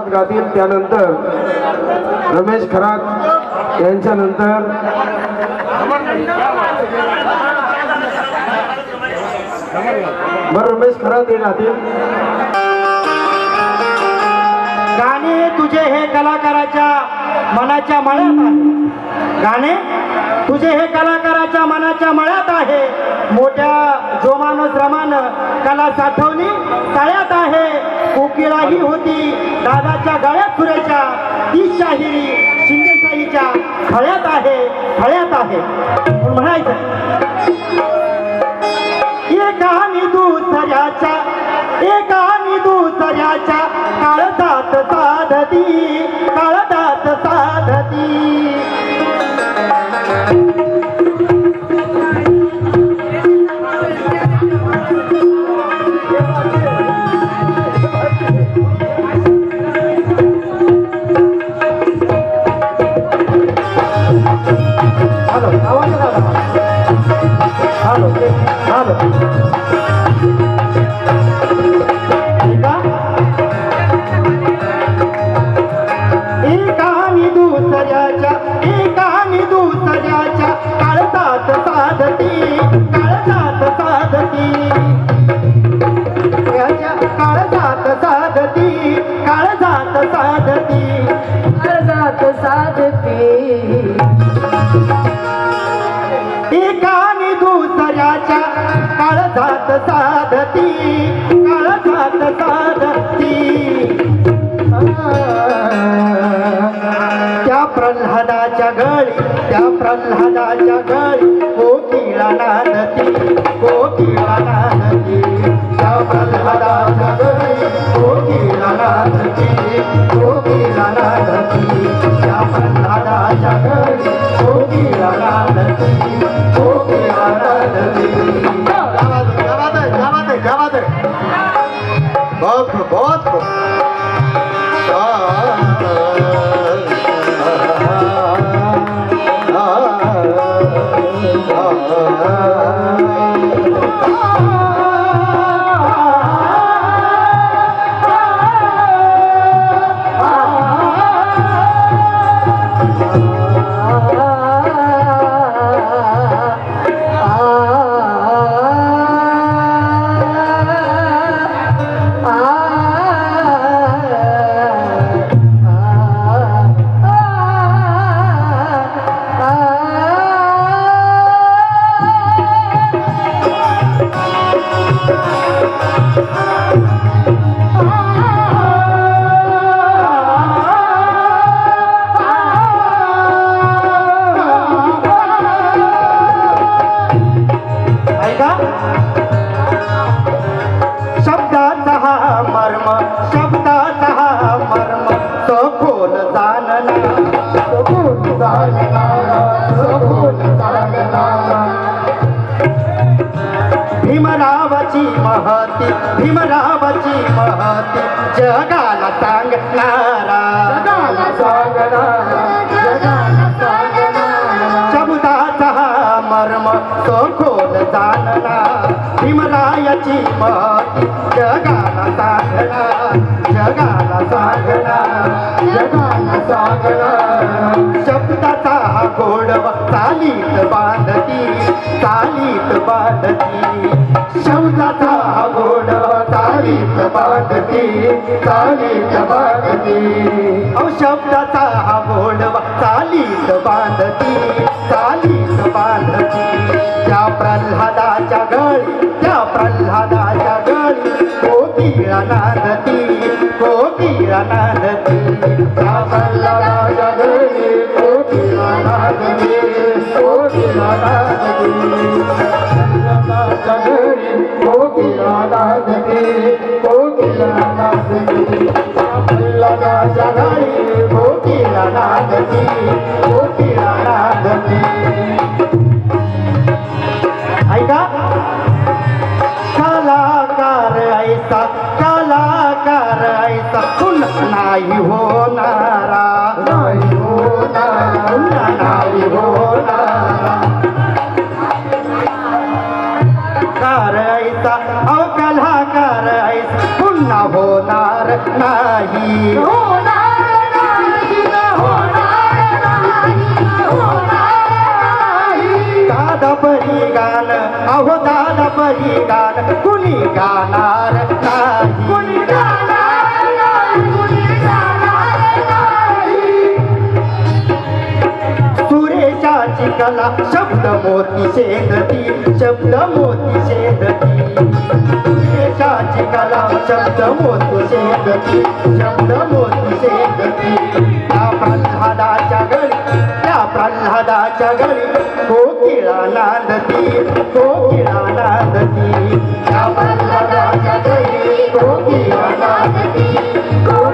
खरात गातील त्यानंतर रमेश खरात यांच्यानंतर बरं रमेश खरात हे गातील गाणे तुझे हे कलाकाराच्या मनाच्या मळ्यात गाणे तुझे हे कलाकाराच्या मनाच्या मळ्यात आहे. मोठ्या जोमानं श्रमानं कला साठवणी तळ्यात आहे. कोकिळाही होती दादाच्या गळ्यात सुरेच्या ती शाहिरी शिंदेशाहीच्या फळ्यात आहे फळ्यात आहे. म्हणायचं एका आणि दुसऱ्याच्या एका आणि दुसऱ्याच्या काळजात साधती काळजात साधती. काळजात साधती काळजात साधती. त्या प्रल्हादाच्या गळी त्या प्रल्हादाच्या गळी बहुत खूब बहुत खूब मर्म शब्दाचा हा मर्म सखोल जाणना. सखोल जाणना सखोल जाणना. भीमरावाची महती भीमरावाची महती जगाला सांगणारा. जगाला सांगणारा जगाला धर्म मर्म सखोल जाणना भीमरायाची महती जगाला सांगला. जगाला सांगला. जगाला सांगला. शब्दाचा हा गोडवा चालीत बांधती चालीत बांधती. शब्दाचा हा गोडवा चालीत बांधती चालीत बांधती. अहो शब्दाचा हा गोडवा चालीत बांधती. कोकिळा नांदती कोकिळा नांदती त्या प्रल्हादाच्या गळी अहो दादा परी गाण कुणी गाणार कुणी सुरेशाची कला शब्द शब्द मोती शेगती शब्द मोती शेगती देशाची कला शब्द मोती शेगती शब्द मोती शेगती त्या प्रल्हादाच्या गळी त्या प्रल्हादाच्या गळी कोकिळा नांदती कोकिळा नांदती त्या प्रल्हादाच्या गळी कोकिळा नांदती कोकिळा नांदती